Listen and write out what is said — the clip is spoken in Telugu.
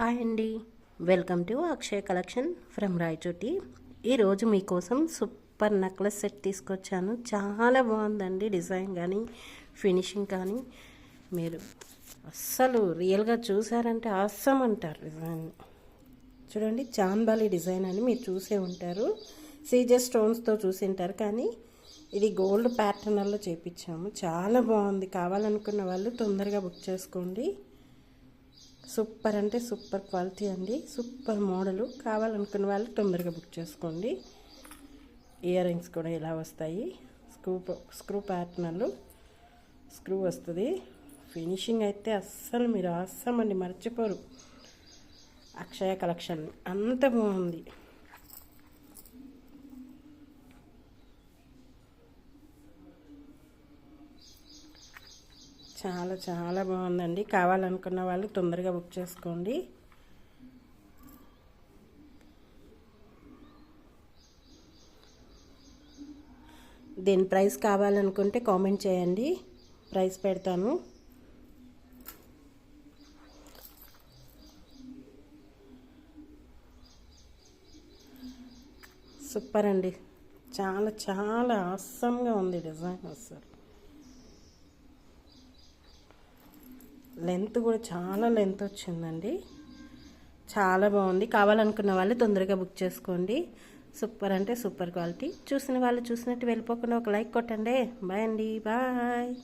హాయ్ అండి. Welcome to Akshay collection from Rayachoti. ఈరోజు మీకోసం సూపర్ నెక్లెస్ సెట్ తీసుకొచ్చాను. చాలా బాగుందండి డిజైన్ కానీ ఫినిషింగ్ కానీ. మీరు అస్సలు రియల్గా చూసారంటే అస్సం అంటారు డిజైన్. చూడండి చాంబాలి డిజైన్ అని మీరు చూసే ఉంటారు. సీజర్ స్టోన్స్తో చూసి ఉంటారు. కానీ ఇది గోల్డ్ ప్యాటర్నల్లో చేపించాము. చాలా బాగుంది. కావాలనుకున్న వాళ్ళు తొందరగా బుక్ చేసుకోండి. సూపర్ అంటే సూపర్ క్వాలిటీ అండి. Super model. కావాలనుకున్న వాళ్ళు తొందరగా బుక్ చేసుకోండి. ఇయర్ రింగ్స్ కూడా ఇలా వస్తాయి. స్క్రూ స్క్రూ ప్యాటర్నర్లు స్క్రూ వస్తుంది. ఫినిషింగ్ అయితే అస్సలు మీరు అస్సమండి మర్చిపోరు. అక్షయ కలెక్షన్ అంత బాగుంది. చాలా చాలా బాగుందండి. కావాలనుకున్న వాళ్ళు తొందరగా బుక్ చేసుకోండి. దీని ప్రైస్ కావాలనుకుంటే కామెంట్ చేయండి. ప్రైస్ పెడతాను. సూపర్ అండి. చాలా చాలా అస్సంగా ఉంది డిజైన్ అసలు. లెంత్ కూడా చాలా లెంత్ వచ్చిందండి. చాలా బాగుంది. కావాలనుకున్న వాళ్ళు తొందరగా బుక్ చేసుకోండి. సూపర్ అంటే సూపర్ క్వాలిటీ. చూసిన వాళ్ళు చూసినట్టు వెళ్ళిపోకుండా ఒక లైక్ కొట్టండి. బాయ్ అండి. బాయ్.